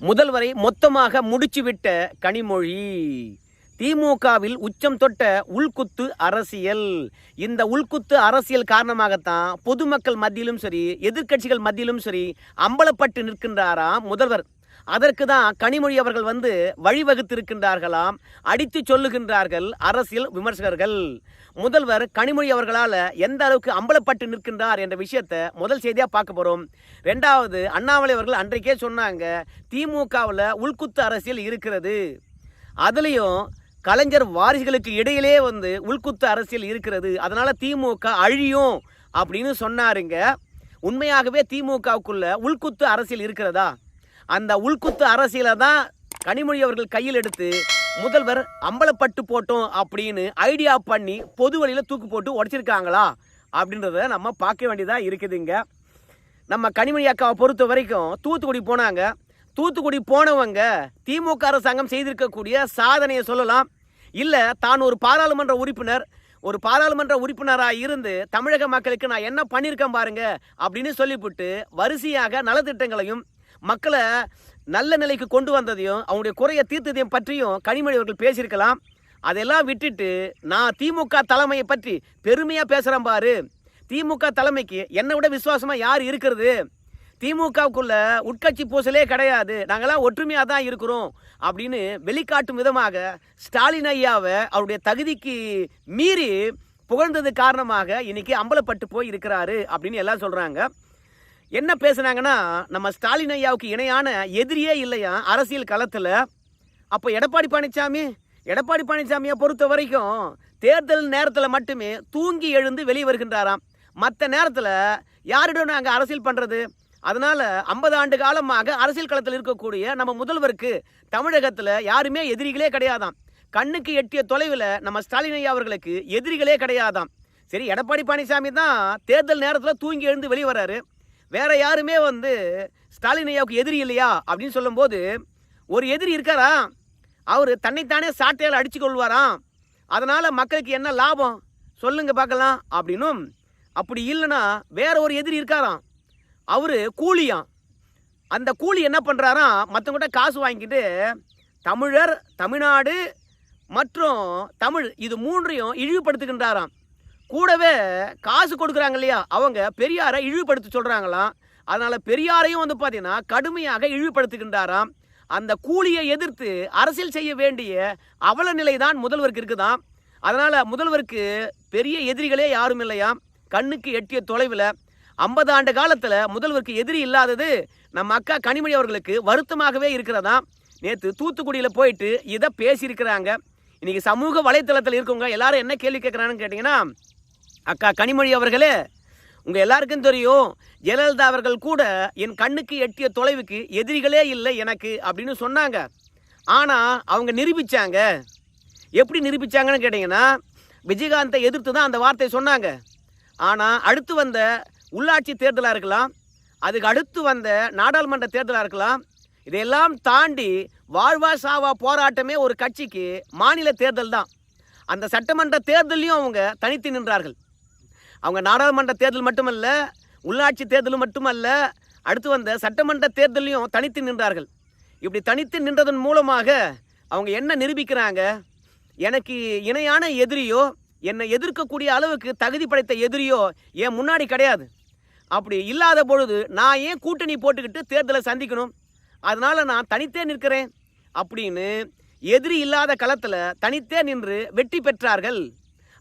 முதல்வரை மொத்தமாக முடிச்சுவிட்ட கனிமொழி. திமுகவில் உச்சம் தொட்ட உள்குத்து அரசியல். இந்த உள்குத்து அரசியல் காரணமாகத்தான் பொதுமக்கள் மத்தியிலும் சரி எதிர்க்கட்சிகள் மத்தியிலும் சரி அம்பலப்பட்டு நிற்கின்றாராம் முதல்வர். அதற்கு தான் கனிமொழி அவர்கள் வந்து வழிவகுத்திருக்கின்றார்களாம். அடித்து சொல்லுகின்றார்கள் அரசியல் விமர்சகர்கள். முதல்வர் கனிமொழி அவர்களால் எந்த அளவுக்கு அம்பலப்பட்டு நிற்கின்றார் என்ற விஷயத்தை முதல் செய்தியாக பார்க்க போகிறோம் ரெண்டாவது அண்ணாமலை அவர்கள் அன்றைக்கே சொன்னாங்க திமுகவில் உள்குத்து அரசியல் இருக்கிறது. அதுலேயும் கலைஞர் வாரிசுகளுக்கு இடையிலே வந்து உள்குத்து அரசியல் இருக்கிறது. அதனால் திமுக அழியும் அப்படின்னு சொன்னாருங்க. உண்மையாகவே திமுகவுக்குள்ள உள்குத்து அரசியல் இருக்கிறதா? அந்த உள்குத்து அரசியலை தான் கனிமொழி அவர்கள் கையில் எடுத்து முதல்வர் அம்பலப்பட்டு போட்டோம் அப்படின்னு ஐடியா பண்ணி பொது வழியில் தூக்கு போட்டு உடைச்சிருக்காங்களா அப்படின்றத நம்ம பார்க்க வேண்டியதாக இருக்குதுங்க நம்ம கனிமொழி அக்காவை பொறுத்த வரைக்கும் தூத்துக்குடி போனாங்க. தூத்துக்குடி போனவங்க திமுக அரசாங்கம் செய்திருக்கக்கூடிய சாதனையை சொல்லலாம். இல்லை தான் ஒரு பாராளுமன்ற உறுப்பினர் ஒரு பாராளுமன்ற உறுப்பினராக இருந்து தமிழக மக்களுக்கு நான் என்ன பண்ணியிருக்கேன் பாருங்க அப்படின்னு சொல்லிவிட்டு வரிசையாக நலத்திட்டங்களையும் மக்களை நல்ல நிலைக்கு கொண்டு வந்ததையும் அவங்களுடைய குறைய தீர்த்ததையும் பற்றியும் கனிமொழி அவர்கள் பேசியிருக்கலாம். அதெல்லாம் விட்டுட்டு நான் திமுக தலைமையை பற்றி பெருமையாக பேசுகிறேன் பாரு. திமுக தலைமைக்கு என்னை விட விசுவாசமாக யார் இருக்கிறது? திமுகவுக்குள்ள உட்கட்சி பூசலே கிடையாது. நாங்களாம் ஒற்றுமையாக தான் இருக்கிறோம் அப்படின்னு வெளிக்காட்டும் விதமாக ஸ்டாலின் ஐயாவை அவருடைய தகுதிக்கு மீறி புகழ்ந்தது காரணமாக இன்னைக்கு அம்பலப்பட்டு போய் இருக்கிறாரு அப்படின்னு எல்லாம் சொல்கிறாங்க என்ன பேசுனாங்கன்னா நம்ம ஸ்டாலின் ஐயாவுக்கு இணையான எதிரியே இல்லையா அரசியல் களத்தில்? அப்போ எடப்பாடி பழனிசாமி எடப்பாடி பழனிசாமியை பொறுத்த வரைக்கும் தேர்தல் நேரத்தில் மட்டுமே தூங்கி எழுந்து வெளியே வருகின்றாராம். மற்ற நேரத்தில் யாரிடம் நாங்கள் அரசியல் பண்ணுறது அதனால் ஐம்பது ஆண்டு காலமாக அரசியல் களத்தில் இருக்கக்கூடிய நம்ம முதல்வருக்கு தமிழகத்தில் யாருமே எதிரிகளே கிடையாதாம். கண்ணுக்கு எட்டிய தொலைவில் நம்ம ஸ்டாலின் ஐயா அவர்களுக்கு எதிரிகளே கிடையாதாம். சரி எடப்பாடி பழனிசாமி தான் தேர்தல் நேரத்தில் தூங்கி எழுந்து வெளியே வர்றாரு. வேற யாருமே வந்து ஸ்டாலின் ஐயாவுக்கு எதிரி இல்லையா அப்படின்னு சொல்லும்போது ஒரு எதிரி இருக்காரா? அவர் தன்னைத்தானே சாட்டையால் அடித்து கொள்வாராம். அதனால் மக்களுக்கு என்ன லாபம்? சொல்லுங்க பார்க்கலாம் அப்படின்னும். அப்படி இல்லைன்னா வேற ஒரு எதிரி இருக்காராம். அவர் கூலியாம். அந்த கூலி என்ன பண்ணுறாராம் மற்றவங்கிட்ட காசு வாங்கிட்டு தமிழர் தமிழ்நாடு மற்றும் தமிழ் இது மூன்றையும் இழிவுபடுத்துகின்றாராம். கூடவே காசு கொடுக்குறாங்க இல்லையா? அவங்க பெரியாரை இழிவுபடுத்த சொல்கிறாங்களாம் அதனால் பெரியாரையும் வந்து பார்த்தீங்கன்னா கடுமையாக இழிவுபடுத்துகின்றாராம். அந்த கூலியை எதிர்த்து அரசியல் செய்ய வேண்டிய அவல நிலை தான் முதல்வருக்கு இருக்குதாம். அதனால் முதல்வருக்கு பெரிய எதிரிகளே யாரும் இல்லையாம். கண்ணுக்கு எட்டிய தொலைவில் ஐம்பது ஆண்டு காலத்தில் முதல்வருக்கு எதிரி இல்லாதது நம்ம அக்கா கனிமொழி அவர்களுக்கு வருத்தமாகவே இருக்கிறதாம். நேற்று தூத்துக்குடியில் போயிட்டு இதை பேசியிருக்கிறாங்க. இன்றைக்கி சமூக வலைத்தளத்தில் இருக்கவங்க எல்லாரும் என்ன கேள்வி கேட்குறாங்கன்னு கேட்டிங்கன்னா அக்கா கனிமொழி அவர்களே உங்கள் எல்லாருக்கும் தெரியும் ஜெயலலிதா அவர்கள் கூட என் கண்ணுக்கு எட்டிய தொலைவுக்கு எதிரிகளே இல்லை எனக்கு அப்படின்னு சொன்னாங்க. ஆனால் அவங்க நிரூபித்தாங்க எப்படி நிரூபித்தாங்கன்னு கேட்டிங்கன்னா விஜயகாந்தை எதிர்த்து தான் அந்த வார்த்தை சொன்னாங்க. ஆனால் அடுத்து வந்த உள்ளாட்சி தேர்தலாக இருக்கலாம் அதுக்கு அடுத்து வந்த நாடாளுமன்ற தேர்தலாக இருக்கலாம் இதையெல்லாம் தாண்டி வாழ்வா சாவா போராட்டமே ஒரு கட்சிக்கு மாநில தேர்தல் தான். அந்த சட்டமன்ற தேர்தலையும் அவங்க தனித்து நின்றார்கள். அவங்க நாடாளுமன்ற தேர்தல் மட்டுமல்ல உள்ளாட்சி தேர்தலும் மட்டுமல்ல அடுத்து வந்த சட்டமன்ற தேர்தலையும் தனித்து நின்றார்கள். இப்படி தனித்து நின்றதன் மூலமாக அவங்க என்ன நிரூபிக்கிறாங்க? எனக்கு இணையான எதிரியோ என்னை எதிர்க்கக்கூடிய அளவுக்கு தகுதி படைத்த எதிரியோ என் முன்னாடி கிடையாது. அப்படி இல்லாத பொழுது நான் ஏன் கூட்டணி போட்டுக்கிட்டு தேர்தலை சந்திக்கணும்? அதனால் நான் தனித்தே நிற்கிறேன். அப்படின்னு எதிரி இல்லாத களத்தில் தனித்தே நின்று வெற்றி பெற்றார்கள்.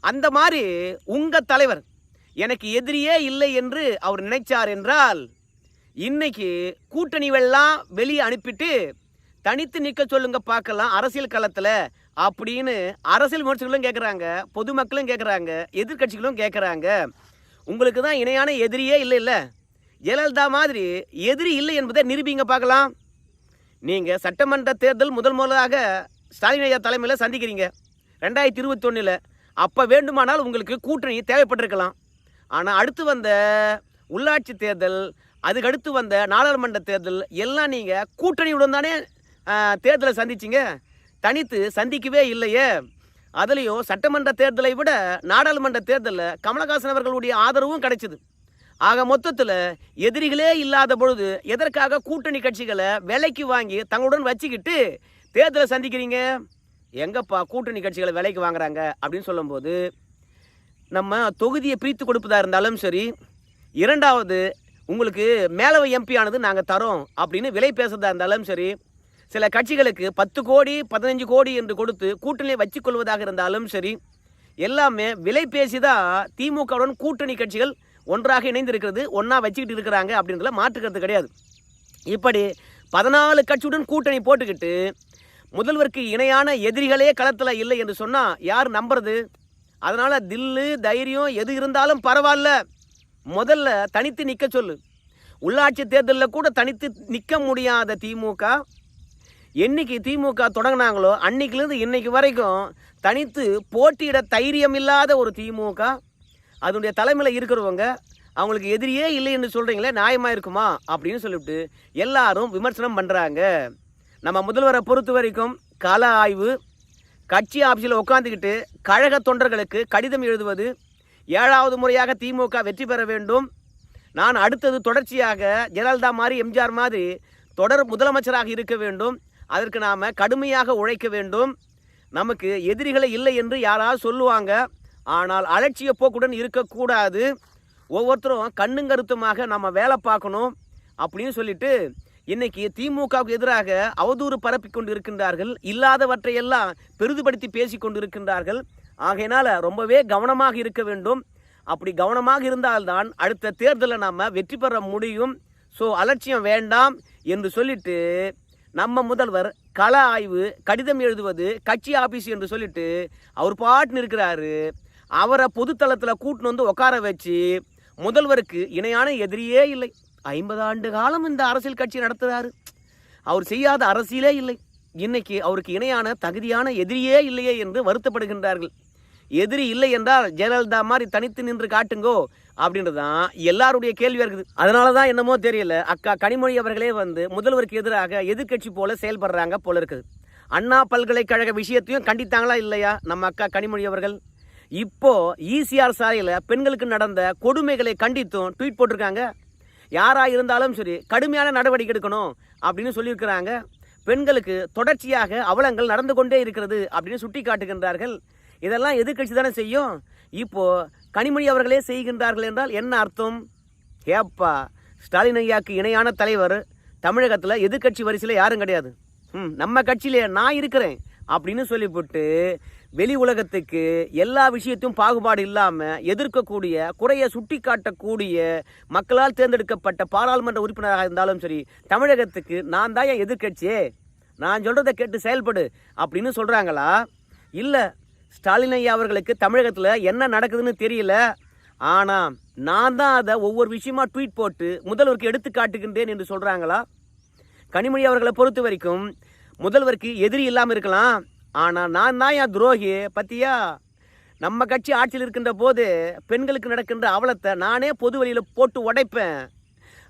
அந்த மாதிரி உங்கள் தலைவர் எனக்கு எதிரியே இல்லை என்று அவர் நினைச்சார் என்றால் இன்னைக்கு கூட்டணிவெல்லாம் வெளியே அனுப்பிட்டு தனித்து நிற்க சொல்லுங்க பார்க்கலாம் அரசியல் களத்தில் அப்படின்னு அரசியல் விமர்சகர்களும் கேட்குறாங்க பொதுமக்களும் கேட்குறாங்க எதிர்க்கட்சிகளும் கேட்குறாங்க உங்களுக்கு தான் இணையான எதிரியே இல்லை இல்லை ஜெயலலிதா மாதிரி எதிரி இல்லை என்பதை நிரூபிங்க பார்க்கலாம். நீங்கள் சட்டமன்ற தேர்தல் முதல் முதலாக ஸ்டாலின் ஐயா தலைமையில் சந்திக்கிறீங்க. ரெண்டாயிரத்தி இருபத்தொன்னில். அப்போ வேண்டுமானால் உங்களுக்கு கூட்டணி தேவைப்பட்டிருக்கலாம். ஆனால் அடுத்து வந்த உள்ளாட்சி தேர்தல் அதுக்கு அடுத்து வந்த நாடாளுமன்ற தேர்தல் எல்லாம் நீங்கள் கூட்டணியுடன் தானே தேர்தலை சந்திச்சிங்க? தனித்து சந்திக்கவே இல்லையே. அதுலேயும் சட்டமன்ற தேர்தலை விட நாடாளுமன்ற தேர்தலில் கமலஹாசன் அவர்களுடைய ஆதரவும் கிடைச்சிது. ஆக மொத்தத்தில் எதிரிகளே இல்லாத பொழுது எதற்காக கூட்டணி கட்சிகளை விலைக்கு வாங்கி தங்களுடன் வச்சுக்கிட்டு தேர்தலை சந்திக்கிறீங்க? எங்கப்பா கூட்டணி கட்சிகளை விலைக்கு வாங்குறாங்க? அப்படின்னு சொல்லும்போது நம்ம தொகுதியை பிரித்து கொடுப்பதாக இருந்தாலும் சரி இரண்டாவது உங்களுக்கு மேலவை எம்பி ஆனது நாங்கள் தரோம் அப்படின்னு விலை பேசுறதா இருந்தாலும் சரி சில கட்சிகளுக்கு பத்து கோடி பதினஞ்சு கோடி என்று கொடுத்து கூட்டணியை வச்சுக்கொள்வதாக இருந்தாலும் சரி எல்லாமே விலை பேசி தான் திமுகவுடன் கூட்டணி கட்சிகள் ஒன்றாக இணைந்திருக்கிறது ஒன்றா வச்சுக்கிட்டு இருக்கிறாங்க அப்படின்றதுல மாற்றுக்கிறது கிடையாது. இப்படி பதினாலு கட்சியுடன் கூட்டணி போட்டுக்கிட்டு முதல்வருக்கு இணையான எதிரிகளே களத்தில் இல்லை என்று சொன்னால் யார் நம்புறது? அதனால் தில்லு தைரியம் எது இருந்தாலும் பரவாயில்ல. முதல்ல தனித்து நிற்க சொல்லு. உள்ளாட்சி தேர்தலில் கூட தனித்து நிற்க முடியாத திமுக. என்னைக்கு திமுக தொடங்கினாங்களோ அன்னைக்குலேருந்து இன்னைக்கு வரைக்கும் தனித்து போட்டியிட தைரியம் இல்லாத ஒரு திமுக. அதனுடைய தலைமையில் இருக்கிறவங்க அவங்களுக்கு எதிரியே இல்லைன்னு சொல்கிறீங்களே நியாயமாக இருக்குமா? அப்படின்னு சொல்லிவிட்டு எல்லாரும் விமர்சனம் பண்ணுறாங்க நம்ம முதல்வரை பொறுத்த வரைக்கும் கள ஆய்வு கட்சி ஆஃபீஸில் உட்காந்துக்கிட்டு கழக தொண்டர்களுக்கு கடிதம் எழுதுவது ஏழாவது முறையாக திமுக வெற்றி பெற வேண்டும். நான் அடுத்தது தொடர்ச்சியாக ஜெயலலிதா மாதிரி எம்ஜிஆர் மாதிரி தொடர் முதலமைச்சராக இருக்க வேண்டும். அதற்கு நாம் கடுமையாக உழைக்க வேண்டும். நமக்கு எதிரிகளை இல்லை என்று யாராவது சொல்லுவாங்க. ஆனால் அலட்சிய போக்குடன் இருக்கக்கூடாது. ஒவ்வொருத்தரும் கண்ணும் கருத்துமாக நம்ம வேலை பார்க்கணும் அப்படின்னு சொல்லிட்டு இன்னைக்கு திமுகவுக்கு எதிராக அவதூறு பரப்பி கொண்டு இருக்கின்றார்கள் இல்லாதவற்றையெல்லாம் பெரிதுபடுத்தி பேசி கொண்டு இருக்கின்றார்கள் ஆகையினால ரொம்பவே கவனமாக இருக்க வேண்டும். அப்படி கவனமாக இருந்தால்தான் அடுத்த தேர்தலில் நாம் வெற்றி பெற முடியும். ஸோ அலட்சியம் வேண்டாம் என்று சொல்லிட்டு நம்ம முதல்வர் கள ஆய்வு கடிதம் எழுதுவது கட்சி ஆபீஸ் என்று சொல்லிட்டு அவர் பாட்டுன்னு இருக்கிறாரு. அவரை பொதுத்தளத்தில் கூட்டின்னு வந்து உட்கார வச்சு முதல்வருக்கு இணையான எதிரியே இல்லை. ஐம்பது ஆண்டு காலம் இந்த அரசியல் கட்சி நடத்துகிறார் அவர் செய்யாத அரசியலே இல்லை. இன்னைக்கு அவருக்கு இணையான தகுதியான எதிரியே இல்லையே என்று வருத்தப்படுகின்றார்கள். எதிரி இல்லை என்றால் ஜெயலலிதா மாதிரி தனித்து நின்று காட்டுங்கோ அப்படின்றதான் எல்லாருடைய கேள்வியாக இருக்குது. அதனால தான் என்னமோ தெரியல அக்கா கனிமொழி அவர்களே வந்து முதல்வருக்கு எதிராக எதிர்க்கட்சி போல செயல்படுறாங்க போல இருக்குது. அண்ணா பல்கலைக்கழக விஷயத்தையும் கண்டித்தாங்களா இல்லையா? நம்ம அக்கா கனிமொழி அவர்கள். இப்போ ஈசிஆர் சாலையில் பெண்களுக்கு நடந்த கொடுமைகளை கண்டித்தும் ட்வீட் போட்டிருக்காங்க. யாராக இருந்தாலும் சரி கடுமையான நடவடிக்கை எடுக்கணும் அப்படின்னு சொல்லியிருக்கிறாங்க. பெண்களுக்கு தொடர்ச்சியாக அவலங்கள் நடந்து கொண்டே இருக்கிறது அப்படின்னு சுட்டி காட்டுகின்றார்கள் இதெல்லாம் எதிர்க்கட்சி தானே செய்யும். இப்போது கனிமொழி அவர்களே செய்கின்றார்கள் என்றால் என்ன அர்த்தம்? ஏப்பா ஸ்டாலின் ஐயாக்கு இணையான தலைவர் தமிழகத்தில் எதிர்க்கட்சி வரிசையில் யாரும் கிடையாது. ம் நம்ம கட்சியிலே நான் இருக்கிறேன் அப்படின்னு சொல்லிவிட்டு வெளி உலகத்துக்கு எல்லா விஷயத்தையும் பாகுபாடு இல்லாமல் எதிர்க்கக்கூடிய குறைய சுட்டி காட்டக்கூடிய மக்களால் தேர்ந்தெடுக்கப்பட்ட பாராளுமன்ற உறுப்பினராக இருந்தாலும் சரி தமிழகத்துக்கு நான் தான் என் எதிர்கட்சியே நான் சொல்கிறத கேட்டு செயல்படு அப்படின்னு சொல்கிறாங்களா இல்லை ஸ்டாலின் ஐயா அவர்களுக்கு தமிழகத்தில் என்ன நடக்குதுன்னு தெரியல. ஆனால் நான் தான் அதை ஒவ்வொரு விஷயமா ட்வீட் போட்டு முதல்வருக்கு எடுத்து காட்டுகின்றேன் என்று சொல்கிறாங்களா கனிமொழி அவர்களை பொறுத்த வரைக்கும் முதல்வருக்கு எதிரி இல்லாமல் இருக்கலாம். ஆனால் நான் தான் என் துரோகி பத்தியா? நம்ம கட்சி ஆட்சியில் இருக்கின்ற போது பெண்களுக்கு நடக்கின்ற அவலத்தை நானே பொது வழியில் போட்டு உடைப்பேன்.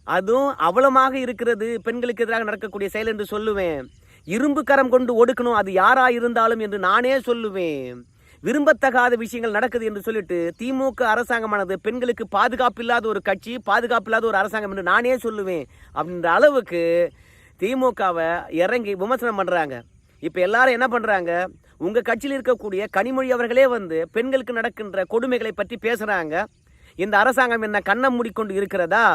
அதுவும் அவலமாக இருக்கிறது பெண்களுக்கு எதிராக நடக்கக்கூடிய செயல் என்று சொல்லுவேன். இரும்பு கரம் கொண்டு ஒடுக்கணும் அது யாரா இருந்தாலும் என்று நானே சொல்லுவேன். விரும்பத்தகாத விஷயங்கள் நடக்குது என்று சொல்லிட்டு திமுக அரசாங்கமானது பெண்களுக்கு பாதுகாப்பு இல்லாத ஒரு கட்சி பாதுகாப்பு இல்லாத ஒரு அரசாங்கம் என்று நானே சொல்லுவேன். அப்படின்ற அளவுக்கு திமுகவை இறங்கி விமர்சனம் பண்ணுறாங்க இப்போ எல்லாரும் என்ன பண்ணுறாங்க உங்கள் கட்சியில் இருக்கக்கூடிய கனிமொழி அவர்களே வந்து பெண்களுக்கு நடக்கின்ற கொடுமைகளை பற்றி பேசுகிறாங்க இந்த அரசாங்கம் என்ன கண்ணம் மூடிக்கொண்டு இருக்கிறதா?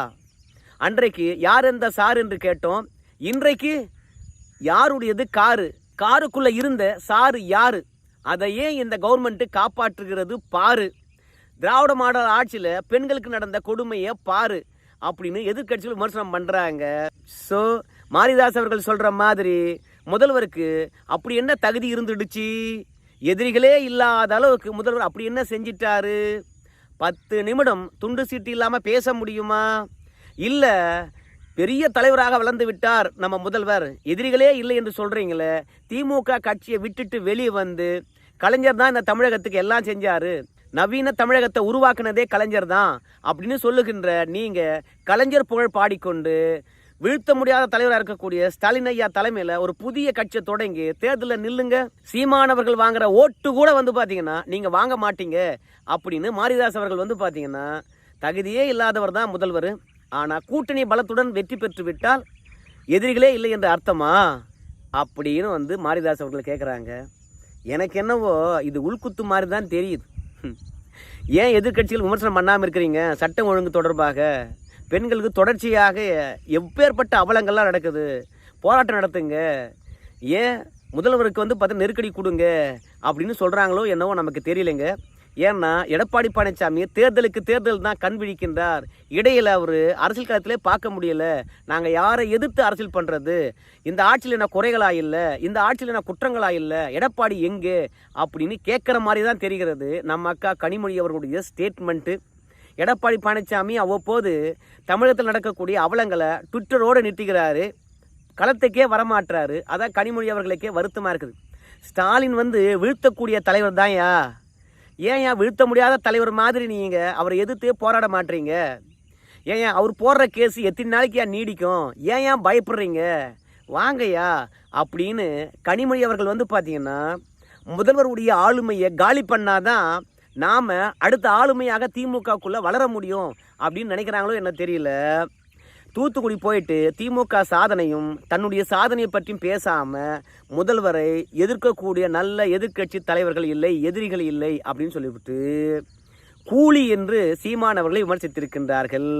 அன்றைக்கு யார் இந்த சார் என்று கேட்டோம். இன்றைக்கு யாருடையது காரு? காருக்குள்ளே இருந்த சாரு யாரு? அதை ஏன் இந்த கவர்மெண்ட்டு காப்பாற்றுகிறது பாரு. திராவிட மாடல் ஆட்சியில் பெண்களுக்கு நடந்த கொடுமையை பாரு அப்படின்னு எதிர்க்கட்சிகள் விமர்சனம் பண்ணுறாங்க ஸோ மாரிதாஸ் அவர்கள் சொல்கிற மாதிரி முதல்வருக்கு அப்படி என்ன தகுதி இருந்துடுச்சு? எதிரிகளே இல்லாத அளவுக்கு முதல்வர் அப்படி என்ன செஞ்சிட்டாரு? பத்து நிமிடம் துண்டு சீட்டு இல்லாமல் பேச முடியுமா? இல்லை பெரிய தலைவராக வளர்ந்து விட்டார் நம்ம முதல்வர். எதிரிகளே இல்லை என்று சொல்கிறீங்களே திமுக கட்சியை விட்டுட்டு வெளியே வந்து கலைஞர் தான் இந்த தமிழகத்துக்கு எல்லாம் செஞ்சார். நவீன தமிழகத்தை உருவாக்குனதே கலைஞர் தான் அப்படின்னு சொல்லுகின்ற நீங்கள் கலைஞர் புகழ் பாடிக்கொண்டு வீழ்த்த முடியாத தலைவராக இருக்கக்கூடிய ஸ்டாலின் ஐயா தலைமையில் ஒரு புதிய கட்சியை தொடங்கி தேர்தலில் நில்லுங்க. சீமானவர்கள் வாங்குற ஓட்டு கூட வந்து பார்த்தீங்கன்னா நீங்கள் வாங்க மாட்டீங்க அப்படின்னு மாரிதாஸ் அவர்கள் வந்து பார்த்தீங்கன்னா தகுதியே இல்லாதவர் தான் முதல்வர். ஆனால் கூட்டணி பலத்துடன் வெற்றி பெற்று விட்டால் எதிரிகளே இல்லை என்ற அர்த்தமா அப்படின்னு வந்து மாரிதாஸ் அவர்கள் கேட்குறாங்க எனக்கு என்னவோ இது உள்குத்து மாதிரி தான் தெரியுது. ஏன் எதிர்கட்சிகள் விமர்சனம் பண்ணாமல் இருக்கிறீங்க? சட்டம் ஒழுங்கு தொடர்பாக பெண்களுக்கு தொடர்ச்சியாக எப்பேற்பட்ட அவலங்கள்லாம் நடக்குது. போராட்டம் நடத்துங்க. ஏன் முதல்வருக்கு வந்து பார்த்தா நெருக்கடி கொடுங்க அப்படின்னு சொல்கிறாங்களோ என்னவோ நமக்கு தெரியலைங்க. ஏன்னா எடப்பாடி பழனிசாமி தேர்தலுக்கு தேர்தல் தான் கண் விழிக்கின்றார். அவர் அரசியல் காலத்திலே பார்க்க முடியல. நாங்கள் யாரை எதிர்த்து அரசியல் பண்ணுறது இந்த ஆட்சியில் என்ன குறைகளா இல்லை? இந்த ஆட்சியில் என்ன குற்றங்களா இல்லை? எடப்பாடி எங்கே? அப்படின்னு கேட்குற மாதிரி தான் தெரிகிறது. நம்ம அக்கா கனிமொழி அவர்களுடைய ஸ்டேட்மெண்ட்டு எடப்பாடி பழனிசாமி அவ்வப்போது தமிழகத்தில் நடக்கக்கூடிய அவலங்களை ட்விட்டரோடு நிறுத்திக்கிறாரு களத்துக்கே வரமாட்டுறாரு அதான் கனிமொழி அவர்களுக்கே வருத்தமாக இருக்குது. ஸ்டாலின் வந்து வீழ்த்தக்கூடிய தலைவர் தான்யா ஏன் ஏன் வீழ்த்த முடியாத தலைவர் மாதிரி நீங்கள் அவரை எதிர்த்து போராட மாட்டீங்க? ஏன் ஏன் அவர் போடுற கேஸ் எத்தனை நாளைக்கு ஏன் நீடிக்கும்? ஏன் ஏன் பயப்படுறீங்க? வாங்கய்யா அப்படின்னு கனிமொழி அவர்கள் வந்து பார்த்தீங்கன்னா முதல்வருடைய ஆளுமையை காலி பண்ணாதான் நாம் அடுத்த ஆளுமையாக திமுகக்குள்ளே வளர முடியும் அப்படின்னு நினைக்கிறாங்களோ என்ன தெரியல. தூத்துக்குடி போயிட்டு திமுக சாதனையும் தன்னுடைய சாதனையை பற்றியும் பேசாமல் முதல்வரை எதிர்க்கக்கூடிய நல்ல எதிர்க்கட்சி தலைவர்கள் இல்லை எதிரிகள் இல்லை அப்படின்னு சொல்லிவிட்டு கூலி என்று சீமானவர்களை விமர்சித்திருக்கின்றார்கள்.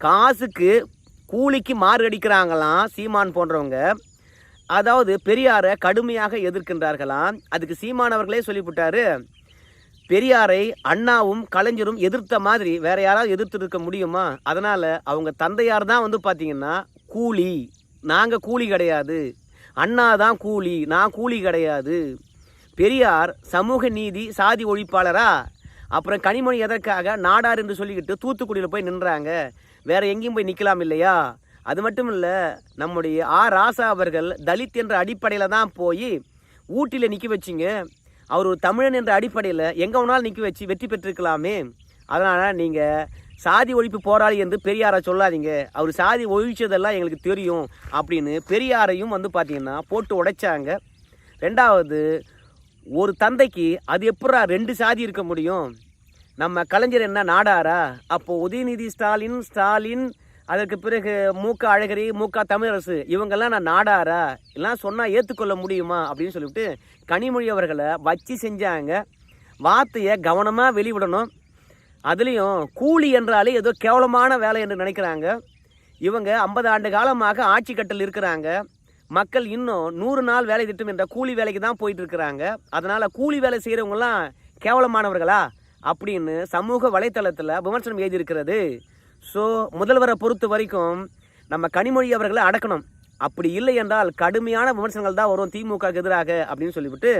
காசுக்கு கூலிக்கு மாறு அடிக்கிறாங்களாம் சீமான் போன்றவங்க. அதாவது பெரியாரை கடுமையாக எதிர்க்கின்றார்களாம். அதுக்கு சீமானவர்களே சொல்லிவிட்டாரு பெரியாரை அண்ணாவும் கலைஞரும் எதிர்த்த மாதிரி வேற யாராவது எதிர்த்து இருக்க முடியுமா? அதனால அவங்க தந்தையார் தான் வந்து பார்த்தீங்கன்னா கூலி. நாங்கள் கூலி கிடையாது. அண்ணா தான் கூலி. நான் கூலி கிடையாது. பெரியார் சமூக நீதி சாதி ஒழிப்பாளரா? அப்புறம் கனிமொழி எதற்காக நாடார் என்று சொல்லிக்கிட்டு தூத்துக்குடியில் போய் நின்றாங்க? வேற எங்கேயும் போய் நிற்கலாம் இல்லையா? அது மட்டும் இல்லை நம்முடைய ஆ. ராசா அவர்கள் தலித் என்ற அடிப்படையில் தான் போய் ஊட்டியில் நிற்க வச்சிங்க. அவர் ஒரு தமிழன் என்ற அடிப்படையில் எங்கே வேணாலும் நிற்க வச்சு வெற்றி பெற்றிருக்கலாமே. அதனால் நீங்கள் சாதி ஒழிப்பு போராளி என்று பெரியாரை சொல்லாதீங்க. அவர் சாதி ஒழிச்சதெல்லாம் எங்களுக்கு தெரியும் அப்படின்னு பெரியாரையும் வந்து பார்த்தீங்கன்னா போட்டு உடைச்சாங்க. ரெண்டாவது ஒரு தந்தைக்கு அது எப்படா ரெண்டு சாதி இருக்க முடியும்? நம்ம கலைஞர் என்ன நாடாரா? அப்போது உதயநிதி ஸ்டாலின் ஸ்டாலின் அதற்கு பிறகு மூக்கா அழகிரி மூக்கா தமிழரசு இவங்கெல்லாம் நான் நாடாரா? எல்லாம் சொன்னால் ஏற்றுக்கொள்ள முடியுமா? அப்படின்னு சொல்லிவிட்டு கனிமொழி அவர்களை வச்சு செஞ்சாங்க. வார்த்தையை கவனமாக வெளிவிடணும். அதுலேயும் கூலி என்றாலே ஏதோ கேவலமான வேலை என்று நினைக்கிறாங்க. இவங்க ஐம்பது ஆண்டு காலமாக ஆட்சி கட்டல் இருக்கிறாங்க. மக்கள் இன்னும் நூறு நாள் வேலை திட்டம் என்ற கூலி வேலைக்கு தான் போயிட்டு இருக்கிறாங்க அதனால் கூலி வேலை செய்கிறவங்கலாம் கேவலமானவர்களா? அப்படின்னு சமூக வலைத்தளத்தில் விமர்சனம் எழுதியிருக்கிறது. ஸோ முதல்வரை பொறுத்த வரைக்கும் நம்ம கனிமொழி அவர்களை அடக்கணும். அப்படி இல்லை என்றால் கடுமையான விமர்சனங்கள் தான் வரும் திமுக எதிராக அப்படின்னு சொல்லிவிட்டு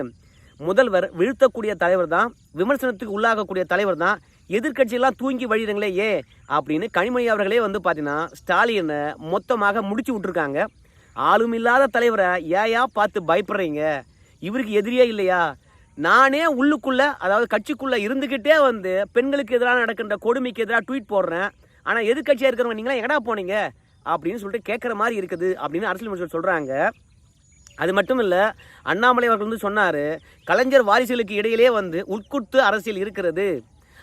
முதல்வர் வீழ்த்தக்கூடிய தலைவர் தான் விமர்சனத்துக்கு உள்ளாகக்கூடிய தலைவர் தான் எதிர்க்கட்சியெல்லாம் தூங்கி வழிடுங்களே ஏ அப்படின்னு கனிமொழி அவர்களே வந்து பார்த்தீங்கன்னா ஸ்டாலினை மொத்தமாக முடிச்சு விட்ருக்காங்க ஆளும் இல்லாத தலைவரை ஏயா பார்த்து பயப்படுறீங்க? இவருக்கு எதிரியே இல்லையா? நானே உள்ளுக்குள்ளே அதாவது கட்சிக்குள்ளே இருந்துக்கிட்டே வந்து பெண்களுக்கு எதிராக நடக்கின்ற கொடுமைக்கு எதிராக ட்வீட் போடுறேன். ஆனால் எதிர்க்கட்சியாக இருக்கிறவங்க நீங்களா எங்கடா போனீங்க? அப்படின்னு சொல்லிட்டு கேட்குற மாதிரி இருக்குது அப்படின்னு அரசியல் விமர்சகர் சொல்கிறாங்க அது மட்டும் இல்லை அண்ணாமலை அவர்கள் வந்து சொன்னார் கலைஞர் வாரிசுகளுக்கு இடையிலே வந்து உட்குத்து அரசியல் இருக்கிறது.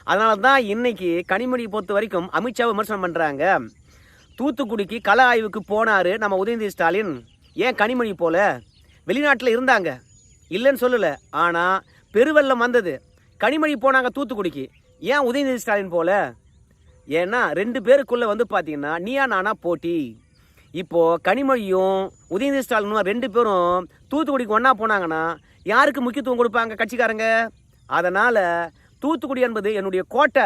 அதனால தான் இன்னைக்கு கனிமொழி பொறுத்த வரைக்கும் அமித்ஷா விமர்சனம் பண்ணுறாங்க தூத்துக்குடிக்கு கள ஆய்வுக்கு போனார் நம்ம உதயநிதி ஸ்டாலின். ஏன் கனிமொழி போல? வெளிநாட்டில் இருந்தாங்க. இல்லைன்னு சொல்லலை. ஆனால் பெருவெள்ளம் வந்தது. கனிமொழி போனாங்க தூத்துக்குடிக்கு. ஏன் உதயநிதி ஸ்டாலின் போல? ஏன்னா ரெண்டு பேருக்குள்ளே வந்து பார்த்தீங்கன்னா நீயா நானா போட்டி. இப்போது கனிமொழியும் உதயநிதி ஸ்டாலினும் ரெண்டு பேரும் தூத்துக்குடிக்கு ஒன்றா போனாங்கன்னா யாருக்கு முக்கியத்துவம் கொடுப்பாங்க கட்சிக்காரங்க? அதனால் தூத்துக்குடி என்பது என்னுடைய கோட்டை.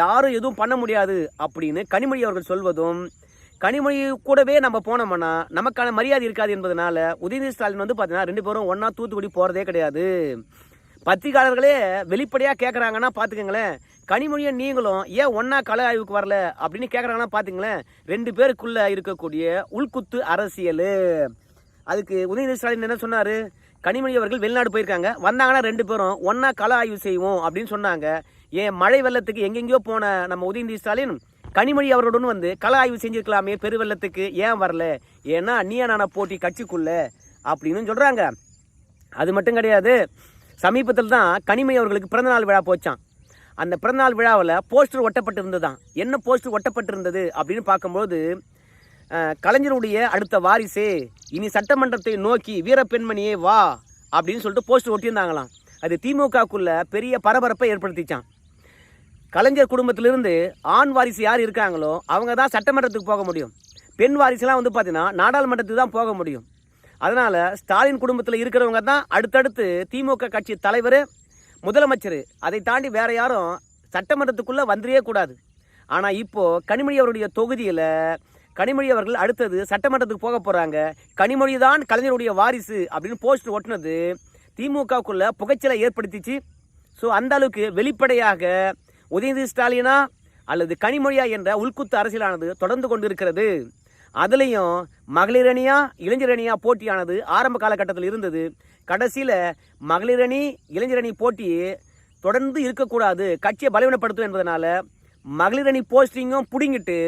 யாரும் எதுவும் பண்ண முடியாது அப்படின்னு கனிமொழி அவர்கள் சொல்வதும் கனிமொழி கூடவே நம்ம போனோம்னா நமக்கான மரியாதை இருக்காது என்பதனால உதயநிதி ஸ்டாலின் வந்து பார்த்தீங்கன்னா ரெண்டு பேரும் ஒன்றா தூத்துக்குடி போகிறதே கிடையாது. பத்திரிகையாளர்களே வெளிப்படையாக கேட்குறாங்கன்னா பார்த்துக்கங்களேன் கனிமொழியை நீங்களும் ஏன் ஒன்றா கலை ஆய்வுக்கு வரல அப்படின்னு கேட்குறாங்கன்னா பார்த்திங்களேன் ரெண்டு பேருக்குள்ளே இருக்கக்கூடிய உள்குத்து அரசியல். அதுக்கு உதயநிதி ஸ்டாலின் என்ன சொன்னார்? கனிமொழி அவர்கள் வெளிநாடு போயிருக்காங்க. வந்தாங்கன்னா ரெண்டு பேரும் ஒன்றா கலை ஆய்வு செய்வோம் அப்படின்னு சொன்னாங்க. ஏன் மழை வெள்ளத்துக்கு எங்கெங்கேயோ போன நம்ம உதயநிதி ஸ்டாலின் கனிமொழி அவர்களுடன் வந்து கலை ஆய்வு செஞ்சிருக்கலாமே பெருவெள்ளத்துக்கு ஏன் வரல? ஏன்னா நீயா நானா போட்டி கட்சிக்குள்ள அப்படின்னு சொல்கிறாங்க அது மட்டும் கிடையாது சமீபத்தில் தான் கனிமொழி அவர்களுக்கு பிறந்தநாள் விழா போச்சான் அந்த பிறந்தநாள் விழாவில் போஸ்டர் ஒட்டப்பட்டிருந்ததாம். என்ன போஸ்டர் ஒட்டப்பட்டிருந்தது அப்படின்னு பார்க்கும்போது கலைஞருடைய அடுத்த வாரிசே இனி சட்டமன்றத்தை நோக்கி வீரப்பெண்மணியே வா அப்படின்னு சொல்லிட்டு போஸ்டர் ஒட்டியிருந்தாங்களாம். அது திமுகக்குள்ள பெரிய பரபரப்பை ஏற்படுத்திச்சான் கலைஞர் குடும்பத்திலிருந்து ஆண் வாரிசு யார் இருக்காங்களோ அவங்க தான் சட்டமன்றத்துக்கு போக முடியும். பெண் வாரிசுலாம் வந்து பார்த்தீங்கன்னா நாடாளுமன்றத்துக்கு தான் போக முடியும். அதனால் ஸ்டாலின் குடும்பத்தில் இருக்கிறவங்க தான் அடுத்தடுத்து திமுக கட்சி தலைவர் முதலமைச்சர் அதை தாண்டி வேற யாரும் சட்டமன்றத்துக்குள்ளே வந்துடவே கூடாது. ஆனால் இப்போது கனிமொழி அவருடைய தொகுதியில் கனிமொழி அவர்கள் அடுத்தது சட்டமன்றத்துக்கு போக போகிறாங்க கனிமொழி தான் கலைஞருடைய வாரிசு அப்படின்னு போஸ்ட் ஒட்டினது திமுகக்குள்ள புகைச்சலை ஏற்படுத்திச்சு. ஸோ அந்த அளவுக்கு வெளிப்படையாக உதயநிதி ஸ்டாலினா அல்லது கனிமொழியா என்ற உள்குத்து அரசியலானது தொடர்ந்து கொண்டிருக்கிறது. அதுலேயும் மகளிர் அணியா இளைஞர் அணியா போட்டியானது ஆரம்ப காலகட்டத்தில் இருந்தது. கடைசியில் மகளிரணி இளைஞரணி இளைஞர் அணி போட்டி தொடர்ந்து இருக்கக்கூடாது. கட்சியை பலவீனப்படுத்தும் என்பதனால மகளிர் அணி போஸ்டிங்கும் பிடுங்கிட்டு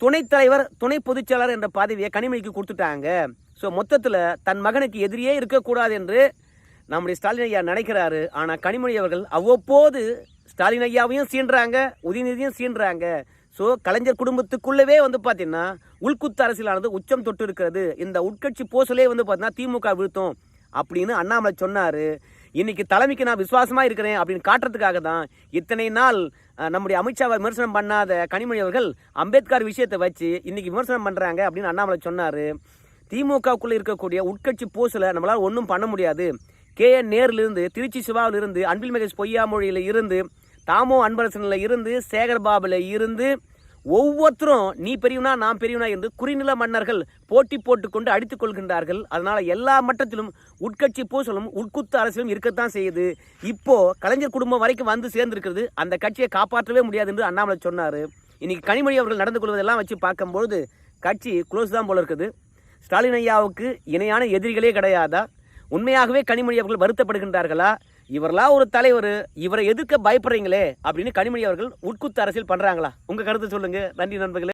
துணைத் தலைவர் துணை பொதுச்செயலாளர் என்ற பதவியை கனிமொழிக்கு கொடுத்துட்டாங்க. ஸோ மொத்தத்தில் தன் மகனுக்கு எதிரியே இருக்கக்கூடாது என்று நம்முடைய ஸ்டாலின் ஐயா நினைக்கிறாரு. ஆனால் கனிமொழி அவர்கள் அவ்வப்போது ஸ்டாலின் ஐயாவையும் சீன்றாங்க உதயநிதியும் சீன்றாங்க ஸோ கலைஞர் குடும்பத்துக்குள்ளவே வந்து பார்த்தீங்கன்னா உள்குத்து அரசியலானது உச்சம் தொட்டு இருக்கிறது இந்த உட்கட்சி போசலே வந்து பார்த்தீங்கன்னா திமுக வீழ்த்தும். அப்படின்னு அண்ணாமலை சொன்னார். இன்னைக்கு தலைமைக்கு நான் விசுவாசமாக இருக்கிறேன் அப்படின்னு காட்டுறதுக்காக தான் இத்தனை நாள் நம்முடைய அமித்ஷாவை விமர்சனம் பண்ணாத கனிமொழி அவர்கள் அம்பேத்கர் விஷயத்தை வச்சு இன்னைக்கு விமர்சனம் பண்ணுறாங்க அப்படின்னு அண்ணாமலை சொன்னார். திமுகவுக்குள்ளே இருக்கக்கூடிய உட்கட்சி போஸில் நம்மளால் ஒன்றும் பண்ண முடியாது. கே. என். நேரிலிருந்து திருச்சி சிவாவிலிருந்து அன்பில் மகேஷ் பொய்யாமொழியில் இருந்து தாமோ அன்பரசனில் இருந்து சேகர்பாபில் இருந்து ஒவ்வொருத்தரும் நீ பெரியவனா நான் பெரியவனா என்று குறிநில மன்னர்கள் போட்டி போட்டுக்கொண்டு அடித்துக் கொள்கின்றார்கள். அதனால எல்லா மட்டத்திலும் உட்கட்சி பூசலும் உட்குத்து அரசியலும் இருக்கத்தான் செய்யுது. இப்போ கலைஞர் குடும்பம் வரைக்கும் வந்து சேர்ந்திருக்கிறது. அந்த கட்சியை காப்பாற்றவே முடியாது என்று அண்ணாமலை சொன்னார். இன்னைக்கு கனிமொழி அவர்கள் நடந்து கொள்வதெல்லாம் வச்சு பார்க்கும்பொழுது கட்சி க்ளோஸ் தான் போல இருக்குது. ஸ்டாலின் ஐயாவுக்கு இணையான எதிரிகளே கிடையாதா? உண்மையாகவே கனிமொழி அவர்கள் வருத்தப்படுகின்றார்களா? இவரெல்லாம் ஒரு தலைவர் இவரை எதிர்க்க பயப்படுறீங்களே அப்படின்னு கனிமொழி அவர்கள் உட்குத்து அரசியல் பண்ணுறாங்களா உங்கள் கருத்து சொல்லுங்கள் நன்றி நண்பர்களே.